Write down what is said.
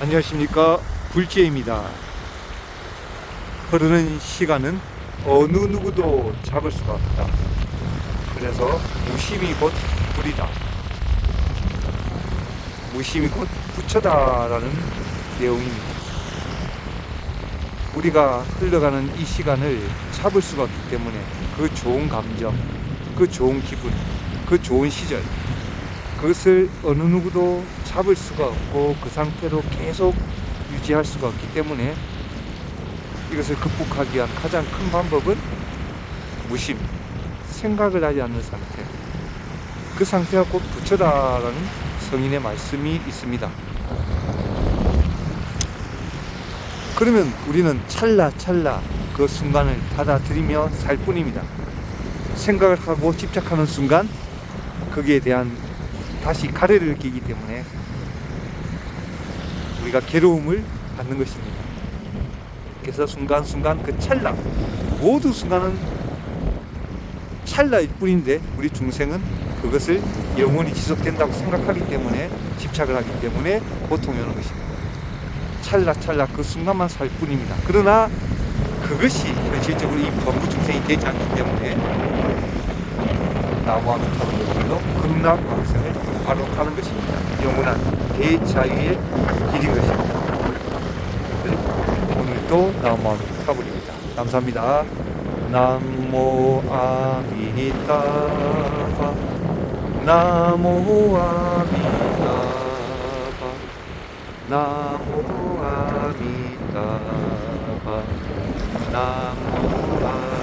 안녕하십니까. 불지입니다. 흐르는 시간은 어느 누구도 잡을 수가 없다. 그래서 무심히 곧 불이다. 무심히 곧 부처다 라는 내용입니다. 우리가 흘러가는 이 시간을 잡을 수가 없기 때문에 그 좋은 감정 그 좋은 기분 그 좋은 시절 그것을 어느 누구도 잡을 수가 없고 그 상태로 계속 유지할 수가 없기 때문에 이것을 극복하기 위한 가장 큰 방법은 무심, 생각을 하지 않는 상태. 그 상태가 곧 부처다라는 성인의 말씀이 있습니다. 그러면 우리는 찰나찰나 그 순간을 받아들이며 살 뿐입니다. 생각을 하고 집착하는 순간 거기에 대한 다시 가래를 느끼기 때문에 우리가 괴로움을 받는 것입니다. 그래서 순간순간 그 찰나 모두 순간은 찰나일 뿐인데 우리 중생은 그것을 영원히 지속된다고 생각하기 때문에 집착을 하기 때문에 고통이 오는 것입니다. 찰나찰나 그 순간만 살 뿐입니다. 그러나 그것이 현실적으로 이 범부 중생이 되지 않기 때문에 타는 것들로 극락광생을 바로 가는 것입니다. 영원한 대자유의 길인 것입니다. 오늘도 나무와 타버립니다. 감사합니다. 나모 아미타바 나모 아미타바 나모 아미타바 나모 아미타바